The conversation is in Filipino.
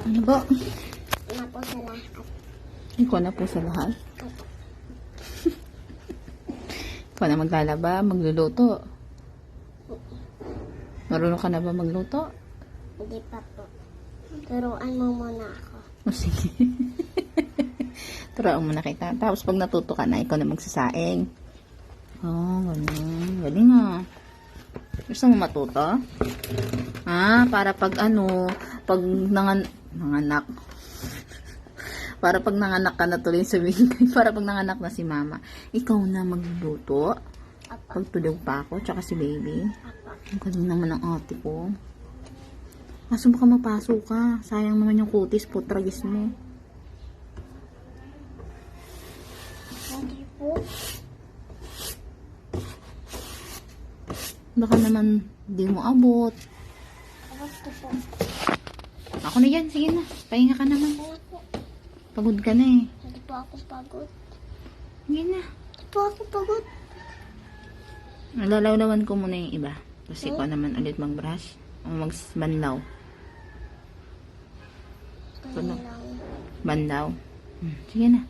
Ano ba? na po sa lahat. Ikaw na po sa lahat. Ikaw na maglalaba, magluluto. Marunong ka na ba magluto? Hindi pa po. Turuan mo muna ako. O sige. Turuan mo na kita. Tapos pag natuto ka na, ikaw na magsasaing. Oh, ganun. Galing nga. Gusto mo matuto? Ah, para pag ano, pag nangan nanganak. para pag nanganak ka na tuloy sabihin ko, para pag nanganak na si mama, ikaw na magluluto. Apa. Pag tulog pa ako, tsaka si baby. Ang galing naman ng ate ko. Kaso baka mapasok ka. Sayang naman yung kutis, putragis mo. Hindi po. Baka naman di mo abot. Gusto po. Ako na yan, sige na. Pahinga ka naman. Pagod ka na eh. Hindi po ako pagod. Sige na. Hindi po ako pagod. Lalawlawan ko muna yung iba. Kasi ko naman ulit mag-brush. O mag-banlaw. Lang. Banlaw. Hmm, sige na.